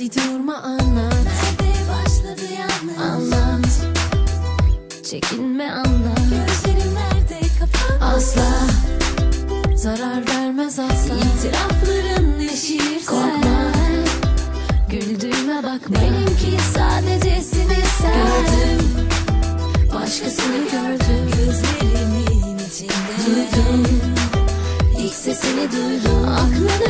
Hadi durma anlat. Nerede başladı yanlış Anlat. Çekinme anlat. Gözlerim nerede? Kapandı Asla. Zarar vermez asla. İtirafların yeşilirse Korkma. Güldüğüme bakma. Benimki sadece sen. Gördüm. Başkasını gördüm. Gözlerimin içinde. Duydum. İlk sesini duydum. Aklının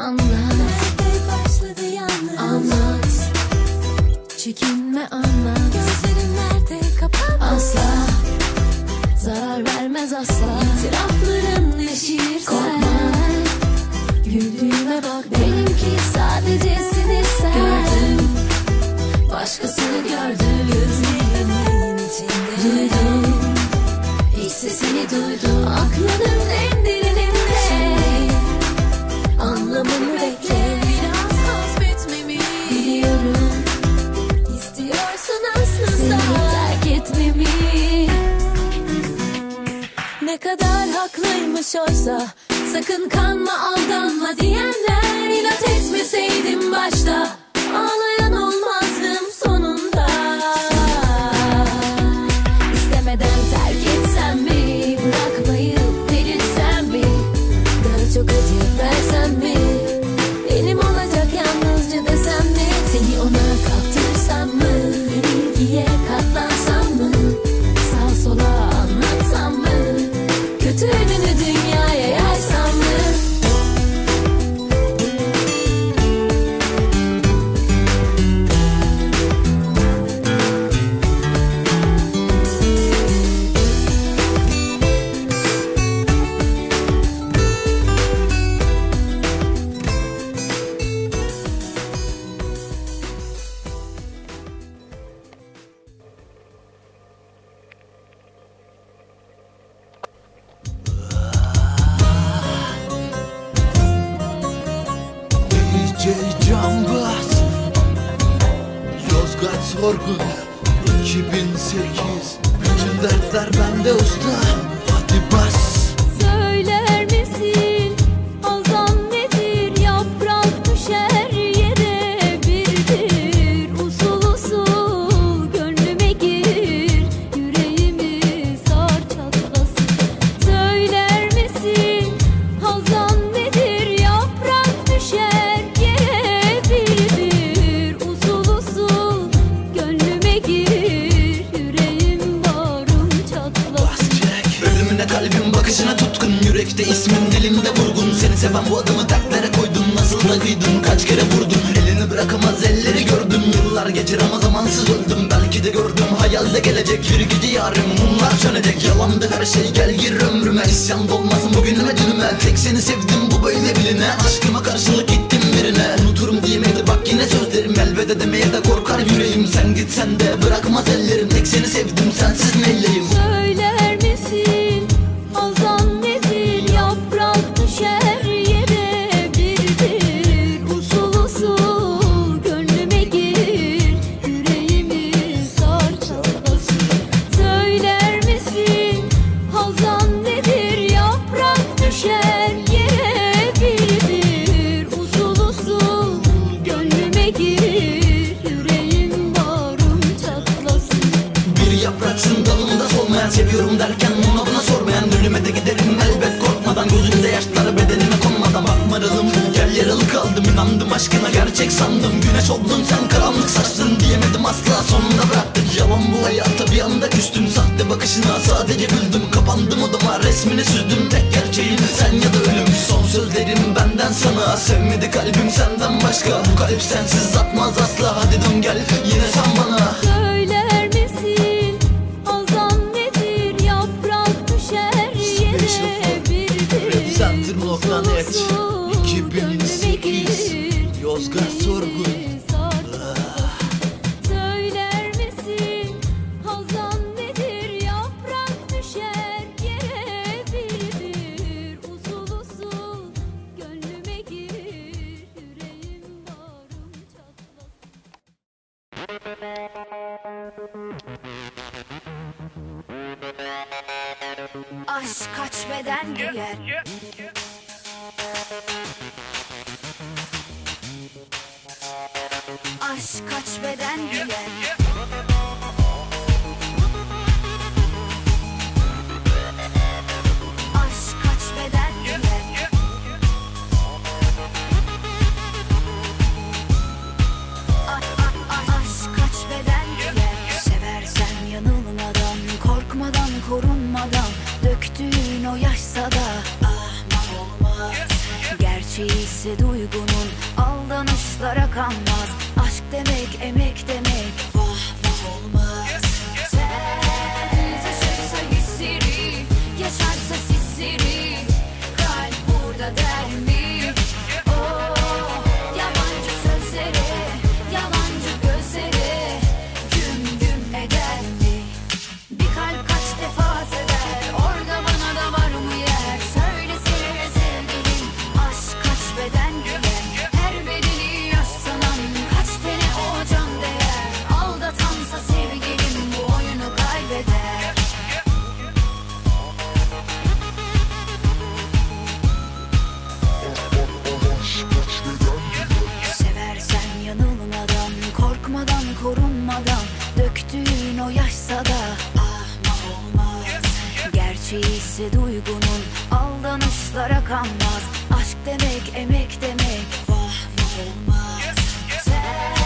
anlat. Başladı yanlış Anlat Çekinme anlat. Gözlerim nerede? Kapandı Asla. Zarar vermez asla. İtirafların yeşilirse Korkma. Güldüğüme bak. Benimki sadece sinirsen Gördüm. Başkasını gördüm. Duydum. İlk sesini duydum. Aklının Ne kadar haklıymış oysa. Sakın kanma aldanma diyenler. İnat etmeseydim başta. Ağlayan olmazdım Sorgun 2008 Bütün dertler bende usta seven bu adımı dertlere koydum. Nasıl da kıydın? Kaç kere vurdum? Elini bırakamaz elleri gördüm. Yıllar geçir ama zamansız öldüm. Belki de gördüm. Hayalde gelecek Bir gidi yarım mumlar sönecek. Yalandı her şey gel gir ömrüme. İsyan dolmasın bugünüme dünüme Tek seni sevdim bu böyle biline. Aşkıma karşılık gittim birine. Unuturum diyemedi bak yine sözlerim. Elveda demeye de korkar yüreğim. Sen gitsen de bırakmaz ellerim Sandım aşkına gerçek sandım. Güneş oldun sen karanlık saçtın Diyemedim asla sonunda bıraktın Yalan bu hayata bir anda küstüm Sahte bakışına sadece güldüm. Kapandım odama resmini süzdüm Tek gerçeğin sen ya da ölüm. Son sözlerim benden sana. Sevmedi kalbim senden başka. Bu kalp sensiz atmaz asla. Hadi dön gel yeni Aşk kaç beden giyer. Aşk kaç beden giyer yeah, yeah. taşsa da ah olmaz. Gerçeği ise duygunun aldanışlara kanmaz. Aşk demek emek demek. ise duygunun Aldanışlara kanmaz Aşk demek emek demek Vah vah olmaz yes, yes. Sen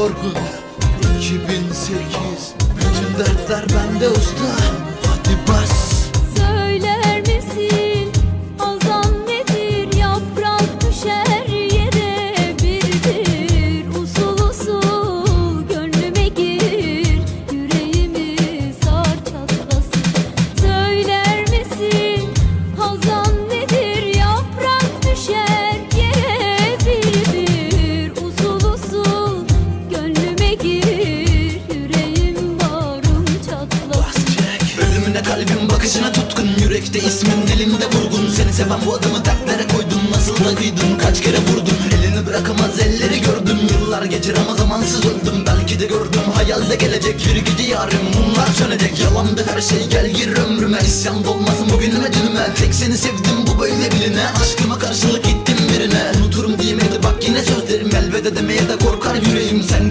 Orgun 2008 Bütün dertler bende usta. Dar gece Ramazamansız öldüm. Belki de gördüm hayalde gelecek. Yürü gidi yarım bunlar sönecek. Yalandı her şey gel gir ömrüme. İsyan dolmasın bugünüme dünüme Tek seni sevdim bu böyle biline Aşkıma karşılık gittim birine. Unuturum diyemedi bak yine sözlerim. Elveda demeye de korkar yüreğim. Sen